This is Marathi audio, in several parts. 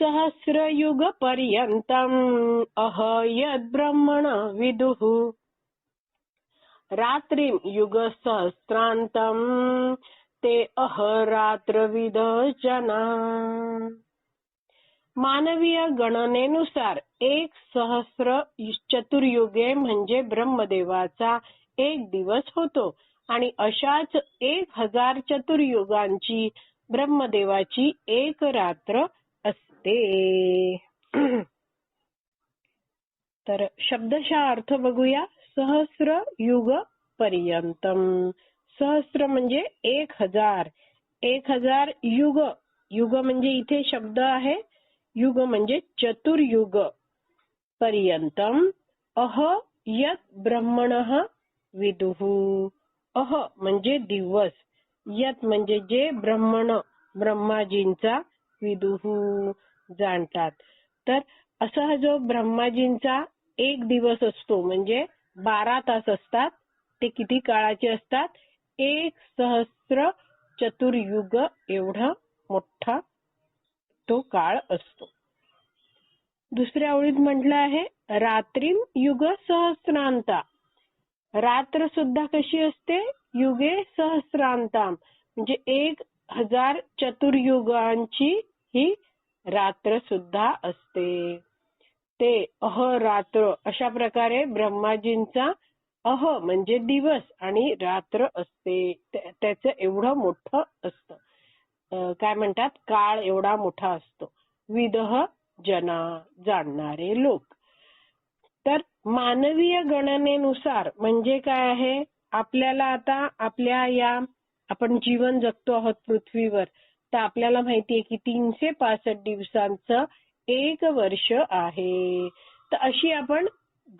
सहस्रयुगपर्यन्तम् ब्रह्मण विदुः। रात्रिं सहस्रांतम ते अहरात्रविद जना मानवीय गणनेनुसार एक सहस्र चतुर्युगे म्हणजे ब्रह्मदेवाचा एक दिवस होतो आणि अशाच एक हजार चतुर्युगांची ब्रह्मदेवाची एक रात्र असते तर शब्दशा अर्थ बघूया. सहस्र युग पर्यंतम. सहस्र म्हणजे एक हजार. एक हजार युग. युग म्हणजे इथे शब्द आहे. युग म्हणजे चतुर्युग पर्यंतम. अह यत ब्रह्मण विदुहू अह म्हणजे दिवस. यत म्हणजे जे ब्रह्मण ब्रह्माजींचा विदुहू जाणतात. तर असा हा जो ब्रह्माजींचा एक दिवस असतो म्हणजे बारा तास असतात ते किती काळाचे असतात? एक सहस्र चतुर्युग एवढा मोठा तो काळ असतो. दुसऱ्या ओळीत म्हटलं आहे रात्रीम युग सहस्रांता. रात्र सुद्धा कशी असते? युगे सहस्रांताम. म्हणजे एक हजार चतुर्युगांची ही रात्र सुद्धा असते. ते अहरात्र अशा प्रकारे ब्रह्माजींचा अह म्हणजे दिवस आणि रात्र असते. त्याचं एवढं मोठं असतं. काय म्हणतात? काळ एवढा मोठा असतो. विदह जना जाणणारे लोक. तर मानवीय गणनेनुसार म्हणजे काय आहे? आपल्याला आता आपल्या या आपण जीवन जगतो आहोत पृथ्वीवर. तर आपल्याला माहिती आहे की तीनशे पासष्ट दिवसांचं एक वर्ष आहे. तर अशी आपण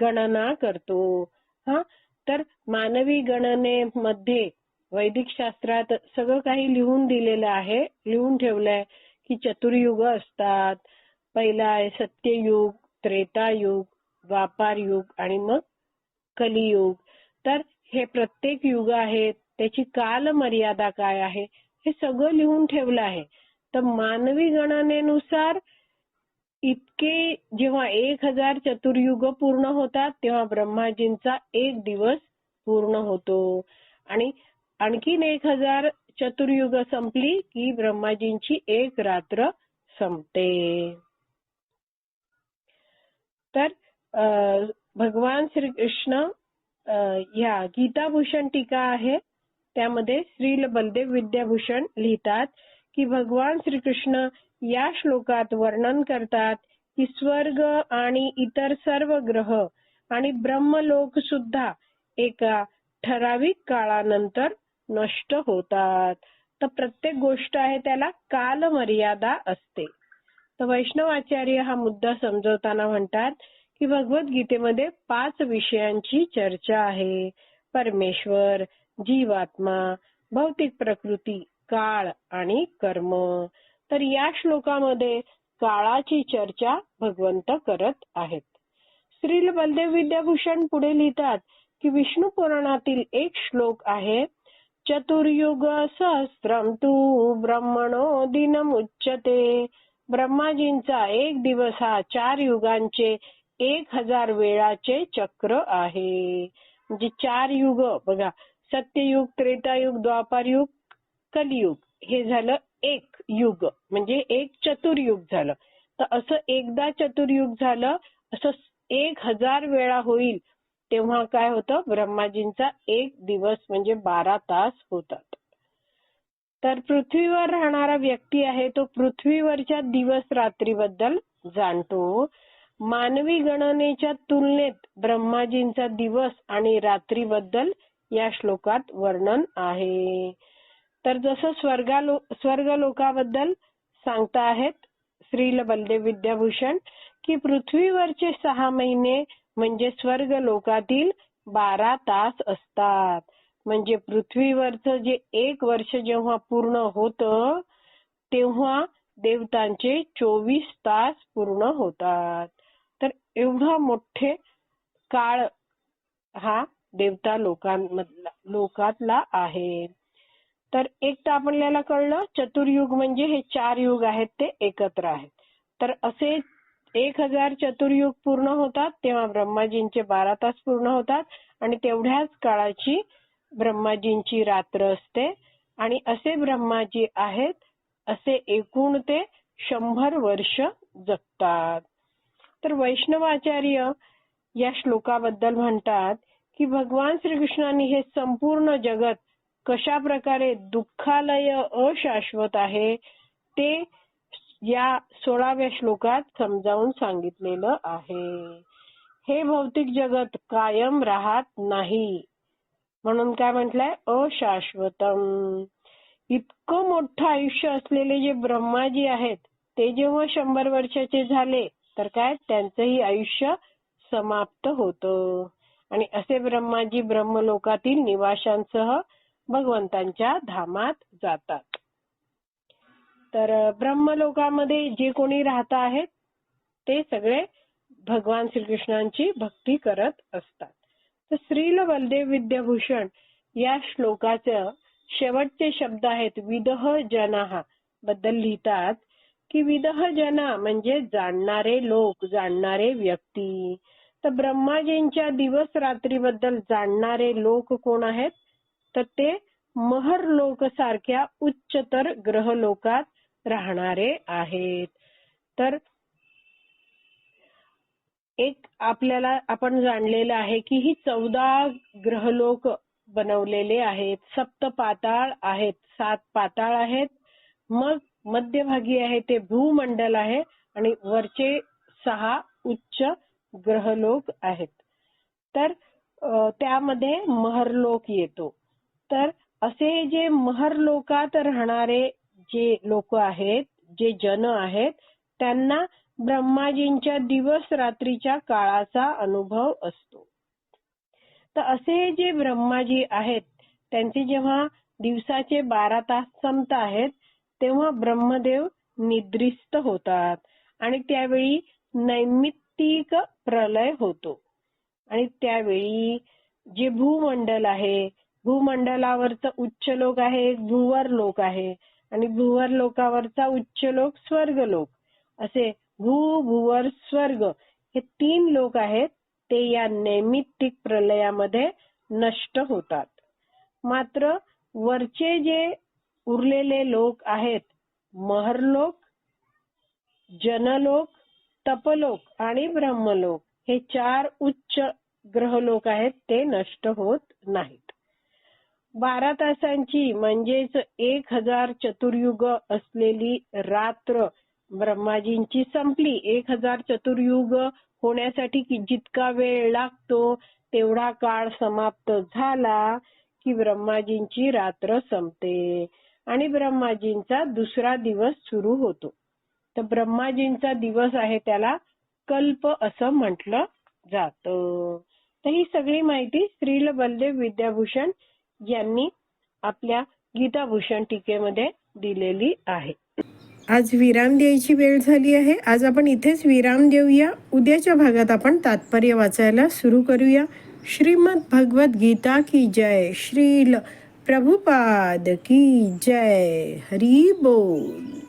गणना करतो. हा? तर मानवी गणनेमध्ये वैदिक शास्त्रात सगळं काही लिहून दिलेलं आहे. लिहून ठेवलंय की चतुर्युग असतात. पहिला आहे सत्ययुग त्रेतायुग व्यापार युग आणि मग कलियुग. तर हे प्रत्येक युग आहेत. त्याची काल मर्यादा काय आहे? हे सगळं लिहून ठेवलं आहे. तर मानवी गणनेनुसार इतके जेव्हा एक हजार चतुर्युग पूर्ण होतात तेव्हा ब्रह्माजींचा एक दिवस पूर्ण होतो. आणि आणखीन एक हजार चतुर्युग संपली की ब्रह्माजींची एक रात्र संपते. तर भगवान श्रीकृष्ण ह्या गीताभूषण टीका आहे. त्यामध्ये श्रील बलदेव विद्याभूषण लिहितात की भगवान श्रीकृष्ण या श्लोकात वर्णन करतात की स्वर्ग आणि इतर सर्व ग्रह आणि ब्रह्मलोक सुद्धा एका ठराविक काळानंतर नष्ट होतात. तर प्रत्येक गोष्ट आहे त्याला कालमर्यादा असते. तर वैष्णवाचार्य हा मुद्दा समजवताना म्हणतात की भगवद्गीतेमध्ये पाच विषयांची चर्चा आहे. परमेश्वर जीवात्मा भौतिक प्रकृती काळ आणि कर्म. तर या श्लोकामध्ये काळाची चर्चा भगवंत करत आहेत. श्रील बलदेव विद्याभूषण पुढे लिहितात की विष्णू पुराणातील एक श्लोक आहे चतुर्युग सहस्त्रम तू ब्रह्मणो दिनमुच्यते ब्रह्माजींचा एक दिवस हा चार युगांचे एक हजार वेळाचे चक्र आहे. म्हणजे चार युग बघा सत्ययुग त्रेतायुग द्वापारयुग कलियुग हे झालं एक युग. म्हणजे एक चतुर्युग झालं. तर असं एकदा चतुर्युग झालं असं एक हजार वेळा होईल तेव्हा काय होतं? ब्रह्माजींचा एक दिवस म्हणजे बारा तास होतात. तर पृथ्वीवर राहणारा व्यक्ती आहे तो पृथ्वीवरच्या दिवस रात्रीबद्दल जाणतो. मानवी गणनेच्या तुलनेत ब्रह्माजींचा दिवस आणि रात्रीबद्दल या श्लोकात वर्णन आहे. तर जसं स्वर्गालो स्वर्ग लोकाबद्दल सांगता आहेत श्रील बलदेव विद्याभूषण की पृथ्वीवरचे सहा महिने म्हणजे स्वर्ग लोकातील बारा तास असतात. म्हणजे पृथ्वीवरचं जे एक वर्ष जेव्हा पूर्ण होतं तेव्हा देवतांचे चोवीस तास पूर्ण होतात. तर एवढा मोठे काळ हा देवता लोकांमधला लोकातला आहे. तर एक तर आपल्याला कळलं चतुर्युग म्हणजे हे चार युग आहेत ते एकत्र आहेत. तर असे एक हजार चतुर्युग पूर्ण होतात तेव्हा ब्रह्माजींचे बारा तास पूर्ण होतात आणि तेवढ्याच काळाची ब्रह्माजींची रात्र असते. आणि असे ब्रह्माजी आहेत असे एकूण ते शंभर वर्ष जगतात. तर वैष्णवाचार्य या श्लोकाबद्दल म्हणतात की भगवान श्रीकृष्णांनी हे संपूर्ण जगत कशा प्रकारे दुःखालय अशाश्वत आहे ते या सोळाव्या श्लोकात समजावून सांगितलेलं आहे. हे भौतिक जगत कायम राहत नाही. म्हणून काय म्हटलंय? अशाश्वतम. इतकं मोठं आयुष्य असलेले जे ब्रह्माजी आहेत ते जेव्हा शंभर वर्षाचे झाले तर काय? त्यांचंही आयुष्य समाप्त होतं. आणि असे ब्रह्माजी ब्रह्मलोकातील निवाशांसह भगवंतांच्या धामात जातात. तर ब्रह्मलोकामध्ये जे कोणी राहत आहेत ते सगळे भगवान श्रीकृष्णांची भक्ती करत असतात. तर श्रील बलदेव विद्याभूषण या श्लोकाचं शेवटचे शब्द आहेत विदह जनाहा बद्दल लिहितात की विदह जना म्हणजे जाणणारे लोक जाणणारे व्यक्ती. तर ब्रह्माजींच्या दिवस रात्रीबद्दल जाणणारे लोक कोण आहेत? तर ते महर लोक सारख्या उच्चतर ग्रह लोकात राहणारे आहेत. तर एक आपल्याला आपण जाणलेलं आहे की ही चौदा ग्रहलोक बनवलेले आहेत. सप्त पाताळ आहेत सात पाताळ आहेत. मग मध्यभागी आहे ते भूमंडल आहे आणि वरचे सहा उच्च ग्रहलोक आहेत. तर त्यामध्ये महरलोक येतो. तर असे जे महरलोकात राहणारे जे लोक आहेत जे जन आहेत त्यांना ब्रह्माजींच्या दिवस रात्रीच्या काळाचा अनुभव असतो. तर असे जे ब्रह्माजी आहेत त्यांचे जेव्हा दिवसाचे बारा तास संपत आहेत तेव्हा ब्रह्मदेव निद्रिस्त होतात. आणि त्यावेळी नैमित प्रलय होतो. आणि त्यावेळी जे भूमंडल आहे भूमंडलावरचा उच्च लोक आहे भूवर लोक आहे. आणि भूवर लोकावरचा उच्च लोक स्वर्ग लोक. असे भू भूवर स्वर्ग हे तीन लोक आहेत ते या नैमित्तिक प्रलयामध्ये नष्ट होतात. मात्र वरचे जे उरलेले लोक आहेत महरलोक जनलोक तपलोक आणि ब्रह्मलोक हे चार उच्च ग्रहलोक आहेत ते नष्ट होत नाहीत. बारा तासांची म्हणजेच एक हजार चतुर्युग असलेली रात्र ब्रह्माजींची संपली. एक हजार चतुर्युग होण्यासाठी की जितका वेळ लागतो तेवढा काळ समाप्त झाला की ब्रह्माजींची रात्र संपते आणि ब्रह्माजींचा दुसरा दिवस सुरू होतो. तर ब्रह्माजींचा दिवस आहे त्याला कल्प असं म्हटलं जातं. तर ही सगळी माहिती श्रील बलदेव विद्याभूषण यांनी आपल्या गीताभूषण टीकेमध्ये दिलेली आहे. आज विराम द्यायची वेळ झाली आहे. आज आपण इथेच विराम देऊया. उद्याच्या भागात आपण तात्पर्य वाचायला सुरू करूया. श्रीमद भगवत गीता की जय. श्रील प्रभुपाद की जय. हरी बोल.